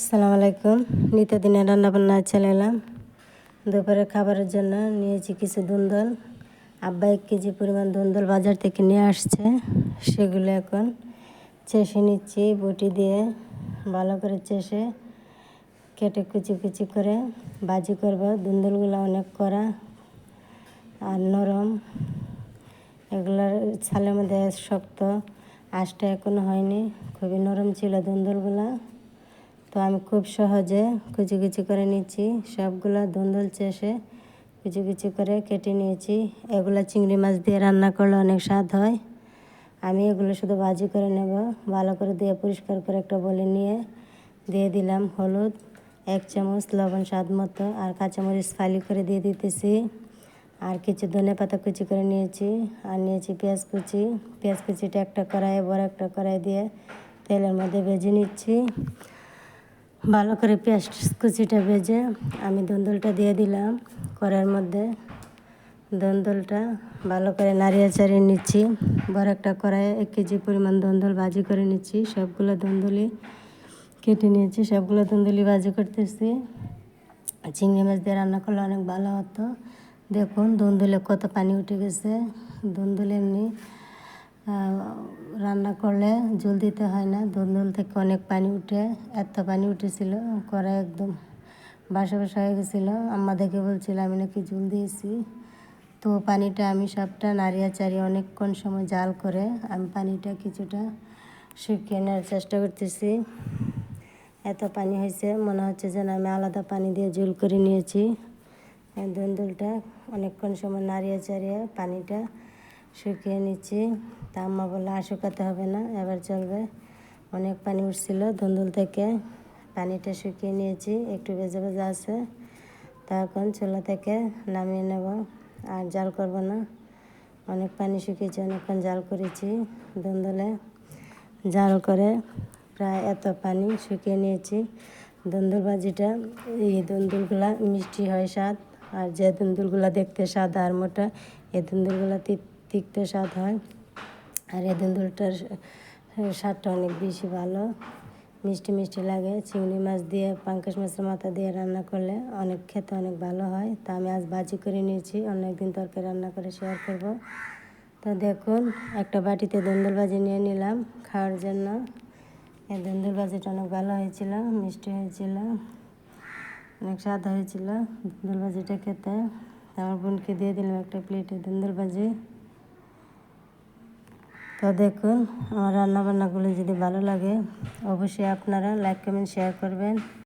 আসসালামু আলাইকুম। নিত্যদিনের রান্নাবান্না চলে এলাম। দুপুরের খাবারের জন্য নিয়েছি কিছু দুন্দল। আব্বা এক কেজি পরিমাণ দুন্দল বাজার থেকে নিয়ে আসছে। সেগুলো এখন চেষে নিচ্ছি, বটি দিয়ে ভালো করে চেষে কেটে কুচি কুচি করে ভাজি করব। দুন্দলগুলো অনেক করা আর নরম। এগুলোর ছালের মধ্যে শক্ত। আঁশটা এখনও হয়নি। খুবই নরম ছিল দুন্দলগুলা। তো আমি খুব সহজে কুচি কুচি করে নিচ্ছি। সবগুলো ধুন্দুল চেষে কুচি কুচি করে কেটে নিয়েছি। এগুলো চিংড়ি মাছ দিয়ে রান্না করলে অনেক স্বাদ হয়। আমি এগুলো শুধু ভাজি করে নেব। ভালো করে দিয়ে পরিষ্কার করে একটা বলে নিয়ে দিয়ে দিলাম হলুদ, এক চামচ লবণ স্বাদ মতো আর কাঁচামরিচ ফালি করে দিয়ে দিতেছি। আর কিছু ধনে পাতা কুচি করে নিয়েছি। আর নিয়েছি পেঁয়াজ কুচি। পেঁয়াজ কুচিটা একটা কড়াইয়ে, বড় একটা কড়াই দিয়ে তেলের মধ্যে ভেজে নিচ্ছি। ভালো করে পেঁয়াজ কুচিটা ভেজে আমি দন্দলটা দিয়ে দিলাম কড়াইয়ের মধ্যে। দন্দলটা ভালো করে নাড়িয়ে চাড়িয়ে নিচ্ছি। বড় একটা কড়াইয়ে এক কেজি পরিমাণ দন্দল ভাজি করে নিচ্ছি। সবগুলো দন্দলি কেটে নিয়েছি, সবগুলো দন্দলি ভাজি করতেছি। চিংড়ি মাছ দিয়ে রান্না করলে অনেক ভালো হতো। দেখুন দন্দলে কত পানি উঠে গেছে। দন্দুল এমনি রান্না করলে জল দিতে হয় না। দুন্দুল থেকে অনেক পানি উঠে, এত পানি উঠেছিল করে একদম বাসা বাসা হয়ে গেছিল। আম্মা দেখে বলছিল, আমি নাকি জল দিয়েছি। তো পানিটা আমি সবটা নাড়িয়া চাড়িয়ে অনেকক্ষণ সময় জাল করে আমি পানিটা কিছুটা শুকিয়ে নেওয়ার চেষ্টা করতেছি। এত পানি হয়েছে, মনে হচ্ছে যেন আমি আলাদা পানি দিয়ে জল করে নিয়েছি। দুন্দুলটা অনেকক্ষণ সময় নাড়িয়ে চাড়িয়ে পানিটা শুকিয়ে নিচ্ছি। তা আম্মা বলল, আর শুকাতে হবে না, এবার চলবে। অনেক পানি উঠছিল ধুন্দুল থেকে। পানিটা শুকিয়ে নিয়েছি, একটু ভেজে ভেজে আছে। তা এখন চুলা থেকে নামিয়ে নেব, আর জাল করব না। অনেক পানি শুকিয়েছি, অনেকক্ষণ জাল করেছি ধুন্দুলে। জাল করে প্রায় এত পানি শুকিয়ে নিয়েছি। দন্দুল ভাজিটা, এই দন্দুলগুলা মিষ্টি হয় স্বাদ, আর যে দুন্দুলগুলো দেখতে সাদা আর মোটা, এই দুন্দুলগুলো তিক্ত স্বাদ হয়। আর এই দুন্দুলটার স্বাদটা অনেক বেশি ভালো। মিষ্টি মিষ্টি লাগে। চিংড়ি মাছ দিয়ে, পাঙ্কাশ মাছের মাথা দিয়ে রান্না করলে অনেক খেতে অনেক ভালো হয়। তা আমি আজ ভাজি করে নিয়েছি। অন্য একদিন তরকারি রান্না করে শেয়ার করব। তো দেখুন, একটা বাটিতে দুন্দুল ভাজি নিয়ে নিলাম খাওয়ার জন্য। এই দুন্দুল ভাজিটা অনেক ভালো হয়েছিল, মিষ্টি হয়েছিল, অনেক স্বাদ হয়েছিল দুন্দুল ভাজিটা খেতে। আমার বোনকে দিয়ে দিলাম একটা প্লেটে দুন্দুল ভাজি। তো দেখুন আমার রান্নাবান্নাগুলো যদি ভালো লাগে অবশ্যই আপনারা লাইক কমেন্ট শেয়ার করবেন।